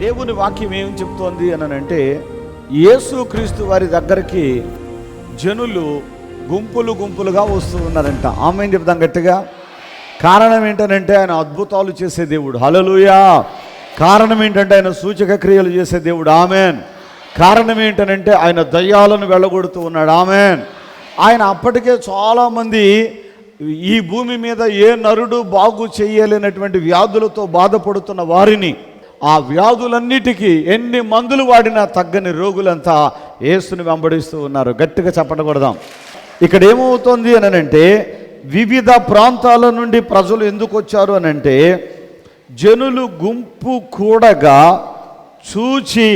దేవుని వాక్యం ఏం చెప్తోంది అని అంటే యేసుక్రీస్తు వారి దగ్గరికి జనులు గుంపులు గుంపులుగా వస్తూ ఉన్నారంట. ఆమె చెప్తాం గట్టిగా? కారణం ఏంటనంటే ఆయన అద్భుతాలు చేసే దేవుడు. హలలుయా కారణం ఏంటంటే ఆయన సూచక క్రియలు చేసే దేవుడు. ఆమెన్! కారణం ఏంటనంటే ఆయన దయ్యాలను వెళ్ళగొడుతూ ఉన్నాడు. ఆమెన్! ఆయన అప్పటికే చాలామంది ఈ భూమి మీద ఏ నరుడు బాగు చేయలేనటువంటి వ్యాధులతో బాధపడుతున్న వారిని ఆ వ్యాధులన్నిటికీ ఎన్ని మందులు వాడినా తగ్గని రోగులంతా యేసుని వెంబడిస్తూ ఉన్నారు. గట్టిగా చెప్పకూడదాం ఇక్కడ ఏమవుతుంది అని అంటే వివిధ ప్రాంతాల నుండి ప్రజలు ఎందుకు వచ్చారు అని అంటే జనులు గుంపు కూడగా చూచి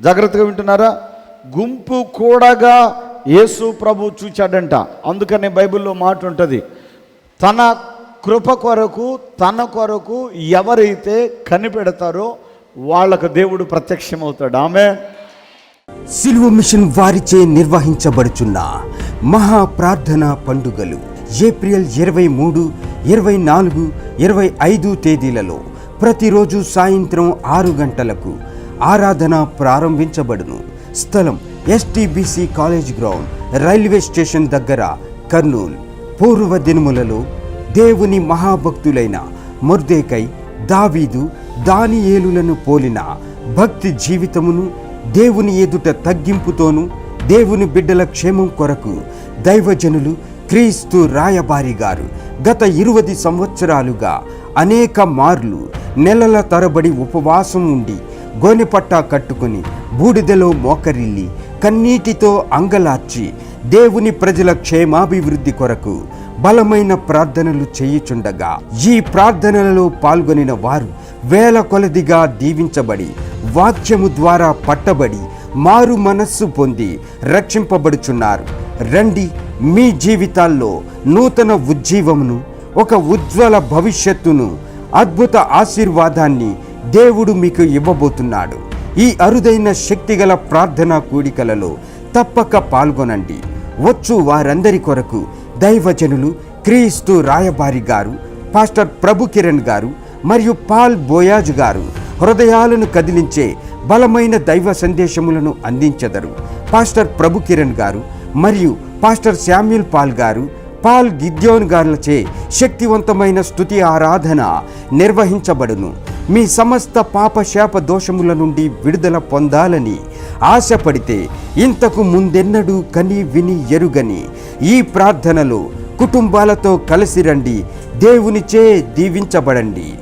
జాగ్రత్తగా వింటున్నారా? గుంపు కూడగా యేసు ప్రభు చూచాడంట. అందుకనే బైబిల్లో మాట ఉంటుంది తన కృప కొరకు తన కొరకు ఎవరైతే కనిపెడతారో వాళ్ళకు దేవుడు ప్రత్యక్షమవుతాడు. ఆమె సిలువ మిషన్ వారిచే నిర్వహించబడుచున్న మహా ప్రార్థన పండుగలు ఏప్రిల్ ఇరవై మూడు ఇరవై నాలుగు ఇరవై ఐదు తేదీలలో ప్రతిరోజు సాయంత్రం ఆరు గంటలకు ఆరాధన ప్రారంభించబడును. స్థలం STBC college ground railway station దగ్గర కర్నూలు. పూర్వ దినములలో దేవుని మహాభక్తులైన మొర్దేకై దావీదు దానియేలులను పోలిన భక్తి జీవితమును దేవుని ఎదుట తగ్గింపుతోను దేవుని బిడ్డల క్షేమం కొరకు దైవజనులు క్రీస్తు రాయబారి గారు గత ఇరువది సంవత్సరాలుగా అనేక మార్లు నెలల తరబడి ఉపవాసం ఉండి గోనెపట్టా కట్టుకుని బూడిదలో మోకరిల్లి కన్నీటితో అంగలార్చి దేవుని ప్రజల క్షేమాభివృద్ధి కొరకు బలమైన ప్రార్థనలు చేయుచుండగా ఈ ప్రార్థనలలో పాల్గొనిన వారు వేల కొలదిగా దీవించబడి వాక్యము ద్వారా పట్టబడి మారు మనస్సు పొంది రక్షింపబడుచున్నారు. రండి మీ జీవితాల్లో నూతన ఉజ్జీవమును ఒక ఉజ్వల భవిష్యత్తును అద్భుత ఆశీర్వాదాన్ని దేవుడు మీకు ఇవ్వబోతున్నాడు. ఈ అరుదైన శక్తిగల ప్రార్థనా కూడికలలో తప్పక పాల్గొనండి. వచ్చు వారందరి కొరకు దైవజనులు క్రీస్తు రాయబారి గారు పాస్టర్ ప్రభు కిరణ్ గారు మరియు పాల్ బోయాజ్ గారు హృదయాలను కదిలించే బలమైన దైవ సందేశములను అందించెదరు. పాస్టర్ ప్రభు కిరణ్ గారు మరియు పాస్టర్ శామ్యుల్ పాల్ గారు పాల్ గిద్యోన్ గారులచే శక్తివంతమైన స్తుతి ఆరాధన నిర్వహించబడును. మీ సమస్త పాపశాప దోషముల నుండి విడుదల పొందాలని ఆశపడితే ఇంతకు ముందెన్నడూ కని విని ఎరుగని ఈ ప్రార్థనలు కుటుంబాలతో కలిసి రండి. దేవునిచే దీవించబడండి.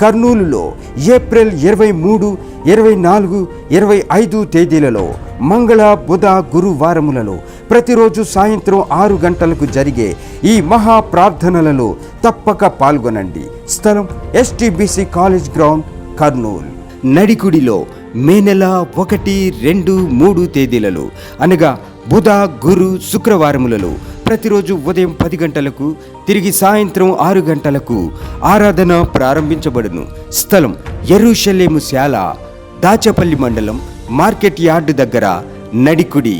కర్నూలులో ఏప్రిల్ ఇరవై మూడు ఇరవై నాలుగు ఇరవై ఐదు తేదీలలో మంగళ బుధ గురువారములలో ప్రతిరోజు సాయంత్రం ఆరు గంటలకు జరిగే ఈ మహా ప్రార్థనలలో తప్పక పాల్గొనండి. స్థలం ఎస్టీబీసీ కాలేజ్ గ్రౌండ్ కర్నూలు. నడికుడిలో మే నెల ఒకటి రెండు మూడు తేదీలలో అనగా బుధ గురు శుక్రవారములలో ప్రతిరోజు ఉదయం పది గంటలకు తిరిగి సాయంత్రం ఆరు గంటలకు ఆరాధన ప్రారంభించబడును. స్థలం ఎరుషలేము శాల దాచపల్లి మండలం మార్కెట్ యార్డు దగ్గర నడికుడి.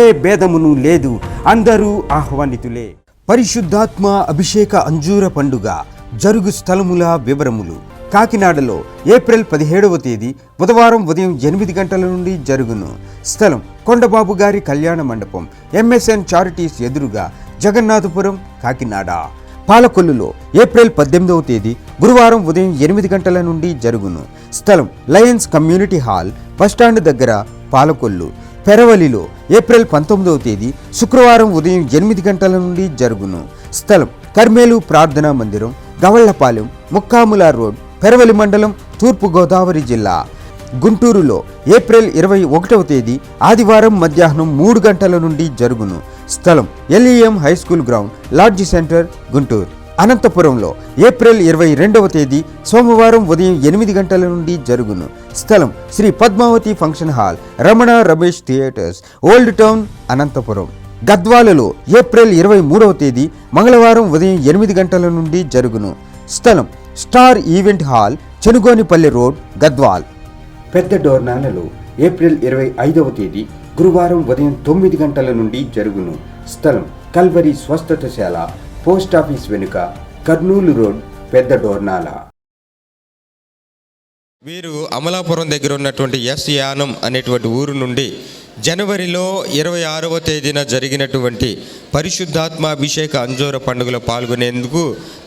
ఏ భేదమును లేదు అందరూ ఆహ్వానితులే. పరిశుద్ధాత్మ అభిషేక అంజూర పండుగ జరుగు స్థలముల వివరములు. కాకినాడలో ఏప్రిల్ పదిహేడవ తేదీ బుధవారం ఉదయం ఎనిమిది గంటల నుండి జరుగును. స్థలం కొండబాబు గారి కళ్యాణ మండపం ఎంఎస్ఎన్ చారిటీస్ ఎదురుగా జగన్నాథపురం కాకినాడ. పాలకొల్లులో ఏప్రిల్ పద్దెనిమిదవ తేదీ గురువారం ఉదయం ఎనిమిది గంటల నుండి జరుగును. స్థలం లయన్స్ కమ్యూనిటీ హాల్ బస్టాండ్ దగ్గర పాలకొల్లు. పెరవలిలో ఏప్రిల్ పంతొమ్మిదవ తేదీ శుక్రవారం ఉదయం ఎనిమిది గంటల నుండి జరుగును. స్థలం కర్మేలు ప్రార్థనా మందిరం గవళ్ళపాలెం ముక్కాముల రోడ్ పెరవలి మండలం తూర్పు గోదావరి జిల్లా. గుంటూరులో ఏప్రిల్ ఇరవై ఒకటవ తేదీ ఆదివారం మధ్యాహ్నం మూడు గంటల నుండి జరుగును. స్థలం LEM high school ground lodge centre Guntur. అనంతపురంలో ఏప్రిల్ ఇరవై రెండవ తేదీ సోమవారం ఉదయం ఎనిమిది గంటల నుండి జరుగును. స్థలం Shri Padmavathi function hall Ramana Ramesh theatres old town Anantapur. గద్వాలలో April ఇరవై మూడవ తేదీ మంగళవారం ఉదయం ఎనిమిది గంటల నుండి జరుగును. స్థలం star event hall Chenugonipalli road Gadwal. పెద్ద డోర్నాలలో ఏప్రిల్ ఇరవై ఐదవ తేదీ గురువారం ఉదయం తొమ్మిది గంటల నుండి జరుగును. స్థలం కల్వరి స్వస్థతశాల పోస్ట్ ఆఫీస్ వెనుక కర్నూలు రోడ్ పెద్ద డోర్నాల. వీరు అమలాపురం దగ్గర ఉన్నటువంటి ఎస్ యానం అనేటువంటి ఊరు నుండి జనవరిలో ఇరవై ఆరవ తేదీన జరిగినటువంటి పరిశుద్ధాత్మాభిషేక అంజూర పండుగలో పాల్గొనేందుకు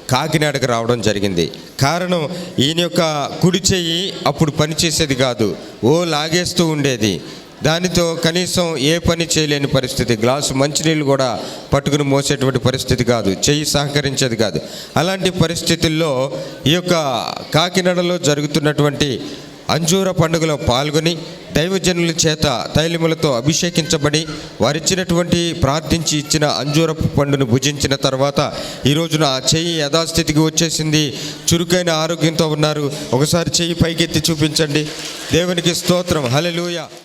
కాకినాడకు రావడం జరిగింది. కారణం ఈయన యొక్క కుడి చెయ్యి అప్పుడు పనిచేసేది కాదు. ఓ లాగేస్తూ ఉండేది. దానితో కనీసం ఏ పని చేయలేని పరిస్థితి. గ్లాసు మంచినీళ్ళు కూడా పట్టుకుని మోసేటువంటి పరిస్థితి కాదు. చెయ్యి సహకరించేది కాదు. అలాంటి పరిస్థితుల్లో ఈ యొక్క కాకినాడలో జరుగుతున్నటువంటి అంజూర పండుగలో పాల్గొని దైవజనుల చేత తైలములతో అభిషేకించబడి వారిచ్చినటువంటి ప్రార్థించి ఇచ్చిన అంజూరపు పండును భుజించిన తర్వాత ఈ రోజున ఆ చెయ్యి యథాస్థితికి వచ్చేసింది. చురుకైన ఆరోగ్యంతో ఉన్నారు. ఒకసారి చెయ్యి పైకెత్తి చూపించండి. దేవునికి స్తోత్రం. హలెలూయ